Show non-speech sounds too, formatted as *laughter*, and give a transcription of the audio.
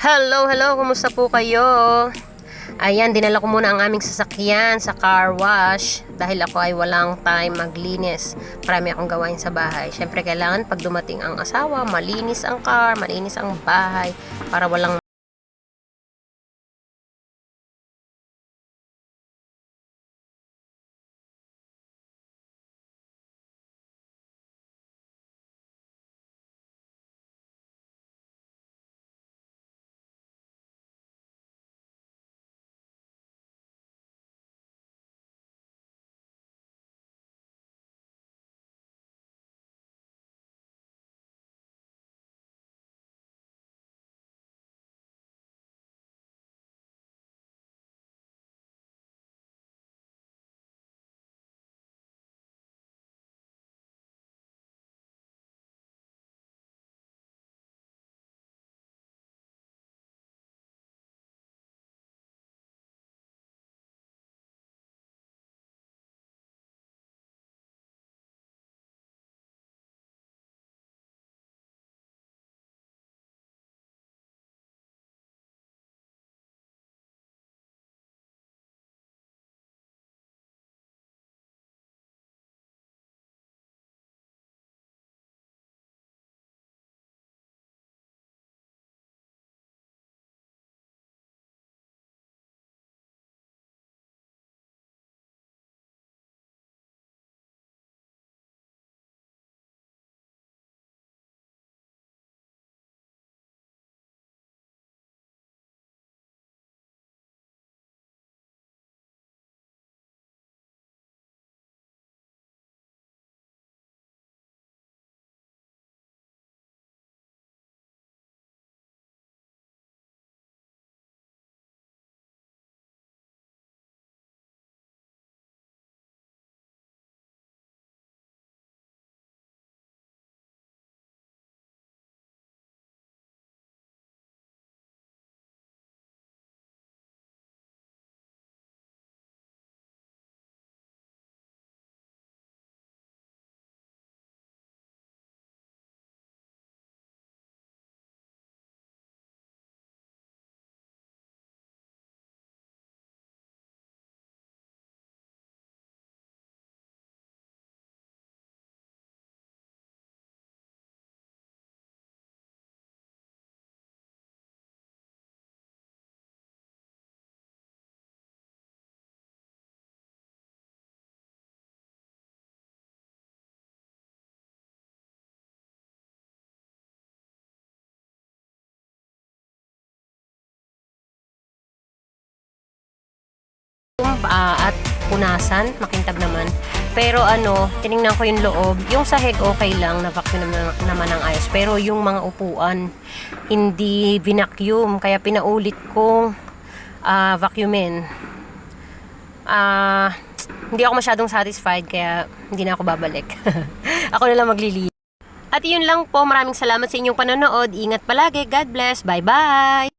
Hello, hello, kumusta po kayo? Ayan, dinala ko muna ang aming sasakyan sa car wash dahil ako ay walang time maglinis. Marami akong gawain sa bahay. Siyempre, kailangan pag dumating ang asawa, malinis ang car, malinis ang bahay para walang at punasan, makintab naman. Pero ano, tiningnan ko yung loob, yung sahig okay lang, na-vacuum naman, naman ang ayos. Pero yung mga upuan, hindi vinacuum, kaya pinaulit kong ah, vacuumin. Ah, hindi ako masyadong satisfied, kaya hindi na ako babalik. *laughs* ako na lang maglilinis. At yun lang po, maraming salamat sa inyong panonood. Ingat palagi, God bless, bye-bye!